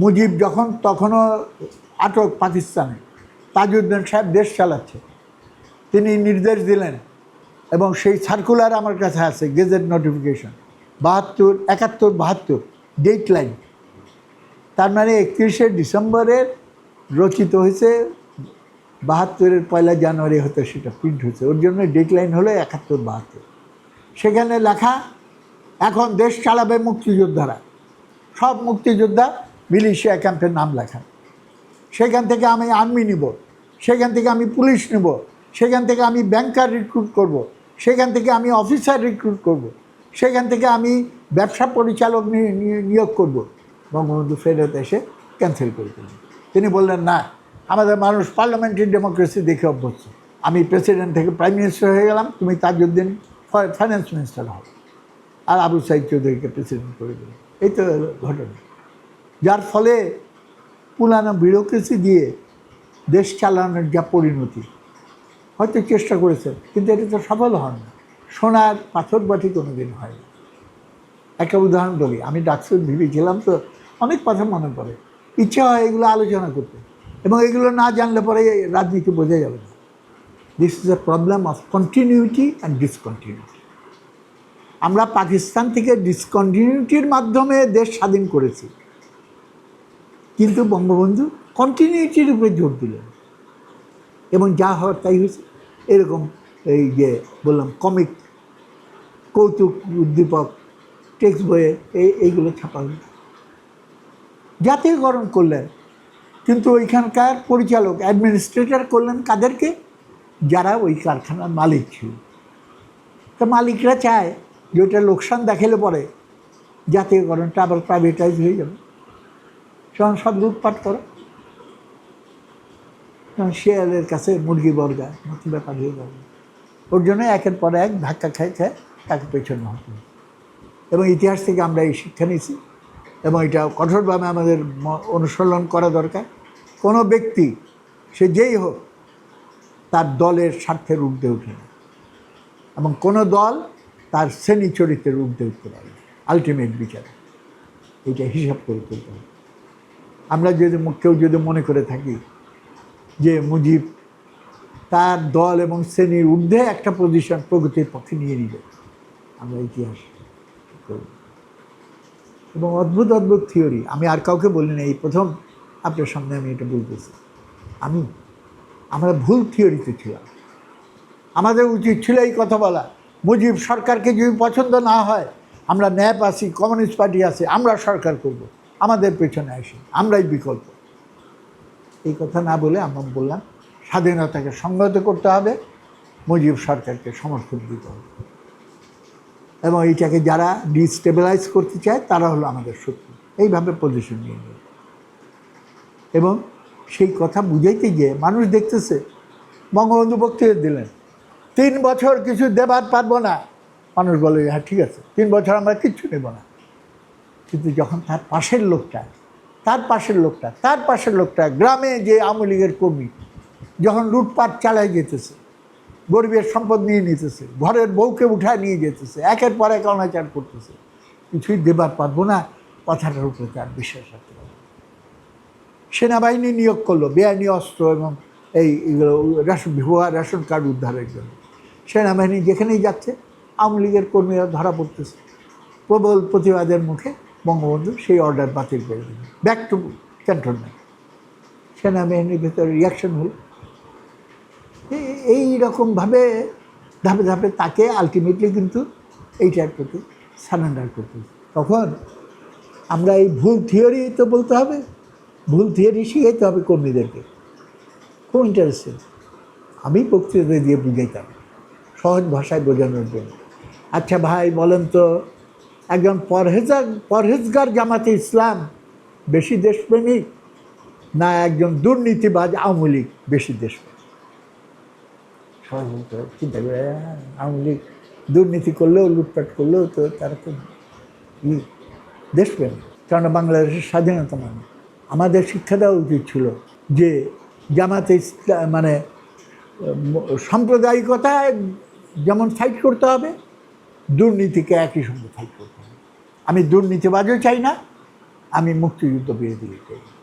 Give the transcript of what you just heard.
মুজিব যখন তখনও আটক পাকিস্তানে, তাজউদ্দিন সাহেব দেশ চালাচ্ছে। তিনি নির্দেশ দিলেন এবং সেই সার্কুলার আমার কাছে আছে গেজেট নোটিফিকেশন বাহাত্তর, একাত্তর, বাহাত্তর ডেট লাইন তার মানে একত্রিশে ডিসেম্বরের রচিত হয়েছে, বাহাত্তরের পয়লা জানুয়ারি হতে সেটা প্রিন্ট হয়েছে। ওর জন্য ডেট লাইন হলো একাত্তর, বাহাত্তর। সেখানে লেখা, এখন দেশ চালাবে মুক্তিযোদ্ধারা। সব মুক্তিযোদ্ধা মিলিশিয়া ক্যাম্পের নাম লেখা। সেখান থেকে আমি আর্মি নিব, সেখান থেকে আমি পুলিশ নেব, সেখান থেকে আমি ব্যাংকার রিক্রুট করব। সেখান থেকে আমি অফিসার রিক্রুট করব। সেখান থেকে আমি ব্যবসা পরিচালক নিয়োগ করব। বঙ্গবন্ধু ফেরত এসে ক্যান্সেল করে দিলেন। তিনি বললেন, না, আমাদের মানুষ পার্লামেন্টারি ডেমোক্রেসি দেখে অভ্যস্ত। আমি প্রেসিডেন্ট থেকে প্রাইম মিনিস্টার হয়ে গেলাম, তুমি তাজউদ্দিন ফাইন্যান্স মিনিস্টার হও। আর আবু সাইদ চৌধুরীকে প্রেসিডেন্ট করে দিল এই তো ঘটনা। যার ফলে পুরানো বিউরোক্রেসি দিয়ে দেশ চালানোর যা পরিণতি, হয়তো চেষ্টা করেছে, কিন্তু এটা তো সফল হন না। সোনার পাথর বাটি কোনো দিন হয় একটা উদাহরণ বলি, আমি ডাক্তার ভেবেছিলাম তো, অনেক কথা মনে পড়ে। ইচ্ছা হয় এগুলো আলোচনা করতে, এবং এগুলো না জানলে পরে রাজনীতি বোঝা যাবে না। This is a problem of continuity and discontinuity আমরা পাকিস্তান থেকে ডিসকন্টিনিউটির মাধ্যমে দেশ স্বাধীন করেছি। কিন্তু বঙ্গবন্ধু কন্টিনিউটির উপরে জোর দিলেন। এবং যা হওয়ার তাই হয়েছে। এরকম এই যে বললাম কমিক কৌতুক, উদ্দীপক টেক্সট বইয়ে এই, এইগুলো ছাপা হলো জাতীয়করণ করলেন। কিন্তু ওইখানকার পরিচালক অ্যাডমিনিস্ট্রেটর করলেন কাদেরকে? যারা ওই কারখানার মালিক ছিল। তা মালিকরা চায় যে ওটা লোকসান দেখালে পরে জাতীয়করণটা আবার প্রাইভেটাইজ হয়ে যাবে। সব লুটপাট করো। শেয়ালের কাছে মুরগি বর্গা নতুন ব্যাপার হয়ে যাবে। ওর জন্য একের পর এক ধাক্কা খায় খায় তাকে পেছনে হতে এবং ইতিহাস থেকে আমরা এই শিক্ষা নিয়েছি এবং এটা কঠোরভাবে আমাদের অনুসরণ করা দরকার। কোনো ব্যক্তি, সে যেই হোক, তার দলের স্বার্থের ঊর্ধ্বে উঠে না। এবং কোনো দল তার শ্রেণি চরিত্রের ঊর্ধ্বে উঠতে পারে আলটিমেট বিচারে। এটা হিসাব করে তুলতে হবে। আমরা যদি কেউ যদি মনে করে থাকি যে মুজিব তার দল এবং শ্রেণির ঊর্ধ্বে একটা পজিশন প্রগতির পক্ষে নিয়ে নিবে। আমরা ইতিহাস করব। এবং অদ্ভুত অদ্ভুত থিওরি আমি আর কাউকে বলি না, এই প্রথম আপনার সামনে আমি এটা বলতেছি আমি, আমরা ভুল থিওরিতে ছিলাম। আমাদের উচিত ছিল এই কথা বলা, মুজিব সরকারকে যদি পছন্দ না হয়, আমরা ন্যাপ আছি কমিউনিস্ট পার্টি আছে, আমরা সরকার করব। আমাদের পেছনে আসি। আমরাই বিকল্প। এই কথা না বলে আমরা বললাম, স্বাধীনতাকে সংগত করতে হবে, মুজিব সরকারকে সমর্থন দিতে হবে। এবং এইটাকে যারা ডিস্টেবিলাইজ করতে চায়, তারা হলো আমাদের শত্রু। এইভাবে পজিশন নিয়ে এবং সেই কথা বুঝাইতে গিয়ে মানুষ দেখতেছে, বঙ্গবন্ধু বক্তৃতা দিলেন, তিন বছর কিছু দেবার পারব না। মানুষ বলে হ্যাঁ ঠিক আছে, তিন বছর আমরা কিচ্ছু নেব না। কিন্তু যখন তার পাশের লোকটা, তার পাশের লোকটা, তার পাশের লোকটা গ্রামে যে আওয়ামী লীগের কর্মী, যখন লুটপাট চালায় যেতেছে, গরিবের সম্পদ নিয়ে নিতেছে, ঘরের বউকে উঠায় নিয়ে যেতেছে, একের পর এক অনাচার করতেছে, কিছুই দেবার পারব না, কথাটার উপরে তার বিশ্বাস রাখতে পারব সেনাবাহিনী নিয়োগ করল, বেআইনি অস্ত্র এবং এই রেশন, ভুয়া রেশন কার্ড উদ্ধারের জন্য। সেনাবাহিনী যেখানেই যাচ্ছে, আওয়ামী লীগের কর্মীরা ধরা পড়তেছে। প্রবল প্রতিবাদের মুখে বঙ্গবন্ধু সেই অর্ডার বাতিল করে দিলেন ব্যাক টু ক্যান্টনমেন্ট সেনাবাহিনীর ভেতরে রিয়াকশন হলো। এই রকমভাবে ধাপে ধাপে তাকে আলটিমেটলি কিন্তু এইটার প্রতি সারেন্ডার করতে তখন আমরা এই ভুল থিওরি তো বলতে হবে, ভুল থিওরি শিখাইতে হবে কর্মীদেরকে। খুব ইন্টারেস্টিং আমি বক্তৃতা দিয়ে বুঝাইতাম, সহজ ভাষায় বোঝানোর জন্য। আচ্ছা ভাই, বলেন তো একজন পরহেজার পরহেজগার জামাতে ইসলাম বেশি দেশপ্রেমিক না একজন দুর্নীতিবাজ আওয়ামী লীগ বেশি দেশপ্রেমিক? চিন্তা করে "হ্যাঁ, আওয়ামী লীগ দুর্নীতি করলেও লুটপাট করলেও তো তারা তো দেশপ্রেমিক। কেননা বাংলাদেশের স্বাধীনতা মানে। আমাদের শিক্ষা দেওয়া উচিত ছিল যে জামাতে ইসলাম মানে সাম্প্রদায়িকতায় যেমন ফাইট করতে হবে দুর্নীতিকে একই সঙ্গে ফাইট করতে হবে। আমি দুর্নীতিবাজও চাই না আমি মুক্তিযুদ্ধ বিরোধী করি